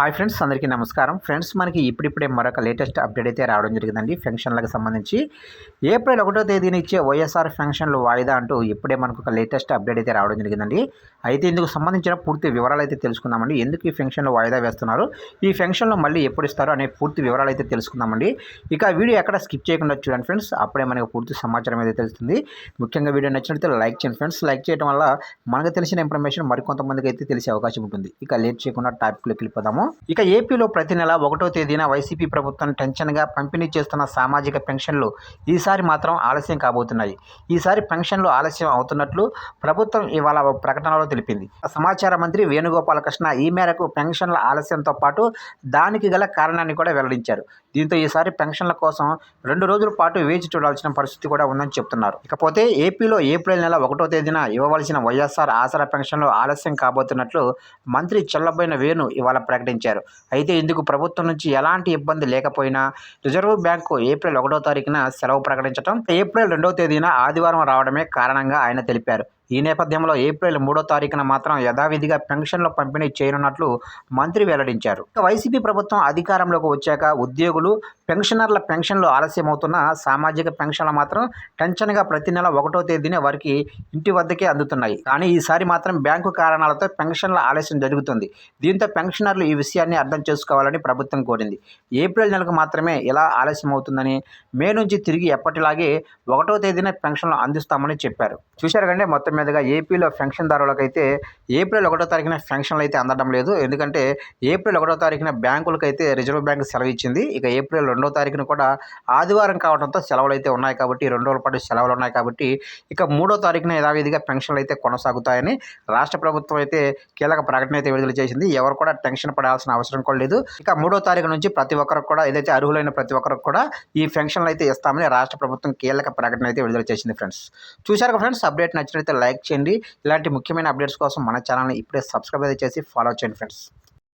Hi friends అందరికీ నమస్కారం. Friends మనకి ఇప్పుడిప్పుడే మరొక లేటెస్ట్ అప్డేట్ అయితే రావడం జరిగిందండి. ఫెన్షన్లకు సంబంధించి ఏప్రిల్ ఒకటో తేదీన ఇచ్చే వైఎస్ఆర్ ఫెన్షన్లు వాయిదా అంటూ ఇప్పుడే మనకు ఒక లేటెస్ట్ అప్డేట్ అయితే రావడం జరిగిందండి. అయితే ఇందుకు సంబంధించిన పూర్తి వివరాలు అయితే తెలుసుకుందామండి. ఎందుకు ఈ ఫెన్షన్లు వాయిదా వేస్తున్నారు? ఈ ఫెన్షన్లు మళ్ళీ ఎప్పుడు ఇస్తారు అనే పూర్తి వివరాలు అయితే తెలుసుకుందామండి. ఇక వీడియో ఎక్కడ స్కిప్ చేయకుండా చూడండి ఫ్రెండ్స్. అప్పుడే మనకు పూర్తి సమాచారం అయితే తెలుస్తుంది. ముఖ్యంగా వీడియో నచ్చినట్లయితే లైక్ చేయండి ఫ్రెండ్స్. లైక్ చేయడం వల్ల మనకు తెలిసిన ఇన్ఫర్మేషన్ మరికొంతమందికి అయితే తెలిసే అవకాశం ఉంటుంది. ఇక లేట్ చేయకుండా టాపిక్లోకి వెళ్ళిపోదాము. ఇక ఏపీలో ప్రతి నెల ఒకటో తేదీన వైసీపీ ప్రభుత్వం టెన్షన్గా పంపిణీ చేస్తున్న సామాజిక పెన్షన్లు ఈసారి మాత్రం ఆలస్యం కాబోతున్నాయి. ఈసారి పెన్షన్లు ఆలస్యం అవుతున్నట్లు ప్రభుత్వం ఇవాళ ప్రకటనలో తెలిపింది. సమాచార మంత్రి వేణుగోపాలకృష్ణ ఈ మేరకు పెన్షన్ల ఆలస్యంతో పాటు దానికి గల కారణాన్ని కూడా వెల్లడించారు. దీంతో ఈసారి పెన్షన్ల కోసం రెండు రోజుల పాటు వేచి చూడాల్సిన పరిస్థితి కూడా ఉందని చెప్తున్నారు. ఇకపోతే ఏపీలో ఏప్రిల్ నెల ఒకటో తేదీన ఇవ్వవలసిన వైఎస్ఆర్ ఆసరా పెన్షన్లు ఆలస్యం కాబోతున్నట్లు మంత్రి చెల్లబోయిన వేణు ఇవాళ ప్రకటించారు. అయితే ఇందుకు ప్రభుత్వం నుంచి ఎలాంటి ఇబ్బంది లేకపోయినా రిజర్వ్ బ్యాంకు ఏప్రిల్ ఒకటో తారీఖున సెలవు ప్రకటించడం ఏప్రిల్ రెండవ తేదీన ఆదివారం రావడమే కారణంగా ఆయన తెలిపారు. ఈ నేపథ్యంలో ఏప్రిల్ మూడో తారీఖున మాత్రం యథావిధిగా పెన్షన్లు పంపిణీ చేయనున్నట్లు మంత్రి వెల్లడించారు. వైసీపీ ప్రభుత్వం అధికారంలోకి వచ్చాక ఉద్యోగులు పెన్షనర్ల పెన్షన్లు ఆలస్యమవుతున్న సామాజిక పెన్షన్లు మాత్రం టెన్షన్గా ప్రతి నెల ఒకటో తేదీనే వారికి ఇంటి వద్దకే అందుతున్నాయి. కానీ ఈసారి మాత్రం బ్యాంకు కారణాలతో పెన్షన్ల ఆలస్యం జరుగుతుంది. దీంతో పెన్షనర్లు ఈ విషయాన్ని అర్థం చేసుకోవాలని ప్రభుత్వం కోరింది. ఏప్రిల్ నెలకు మాత్రమే ఇలా ఆలస్యం అవుతుందని మే నుంచి తిరిగి ఎప్పటిలాగే ఒకటో తేదీన పెన్షన్లు అందిస్తామని చెప్పారు. చూశారు కంటే మొత్తం మీదుగా ఏపీలో పెన్షన్దారులకైతే ఏప్రిల్ ఒకటో తారీఖున పెన్షన్లు అయితే అందడం లేదు. ఎందుకంటే ఏప్రిల్ ఒకటో తారీఖున బ్యాంకులకు అయితే రిజర్వ్ బ్యాంక్ సెలవు ఇచ్చింది. ఇక ఏప్రిల్ రెండో తారీఖున కూడా ఆదివారం కావడంతో సెలవులు అయితే ఉన్నాయి కాబట్టి రెండు రోజుల పాటు సెలవులు ఉన్నాయి కాబట్టి ఇక మూడో తారీఖున యథావిధిగా పెన్షన్లు అయితే కొనసాగుతాయని రాష్ట్ర ప్రభుత్వం అయితే కీలక ప్రకటన అయితే విడుదల చేసింది. ఎవరు కూడా టెన్షన్ పడాల్సిన అవసరం కూడా లేదు. ఇక మూడో తారీఖు నుంచి ప్రతి ఒక్కరికి కూడా ఏదైతే అర్హులైన ప్రతి ఒక్కరికి కూడా ఈ పెన్షన్లు అయితే ఇస్తామని రాష్ట్ర ప్రభుత్వం కీలక ప్రకటన అయితే విడుదల చేసింది ఫ్రెండ్స్. చూశారు ఫ్రెండ్స్ అప్డేట్ నచ్చినట్లయితే లైక్ చేయండి. ఇలాంటి ముఖ్యమైన అప్డేట్స్ కోసం మన ఛానల్ని ఇప్పుడే సబ్స్క్రైబ్ అయితే చేసి ఫాలో చేయండి ఫ్రెండ్స్.